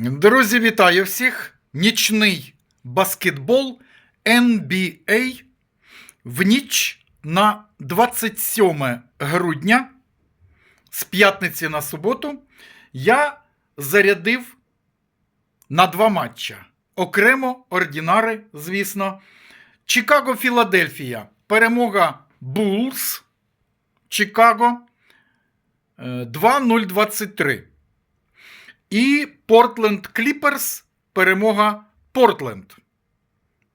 Друзі, вітаю всіх! Нічний баскетбол NBA в ніч на 27 грудня з п'ятниці на суботу я зарядив на два матча. Окремо ордінари, звісно. Чикаго, Філадельфія. Перемога Булls. Чикаго е, 2-0-23. І Портленд Кліперс. Перемога Портленд.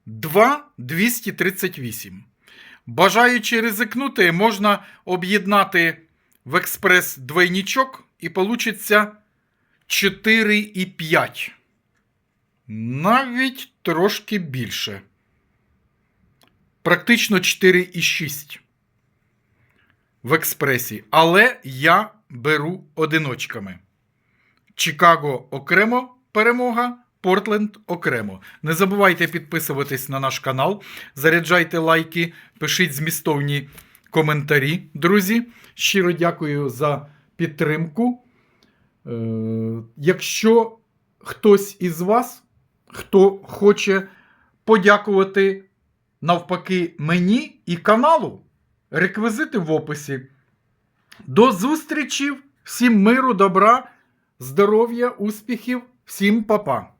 2-238. Бажаючи ризикнути, можна об'єднати в експрес двойничок і получиться 4,5. Навіть трошки більше. Практично 4,6 в експресі. Але я беру одиночками. Чикаго окремо перемога, Портленд окремо. Не забувайте підписуватись на наш канал, заряджайте лайки, пишіть змістовні коментарі, друзі. Щиро дякую за підтримку. Е, якщо хтось із вас, хто хоче подякувати навпаки мені і каналу, реквізити в описі. До зустрічі! Всім миру, добра, здоров'я, успіхів, всім па-па!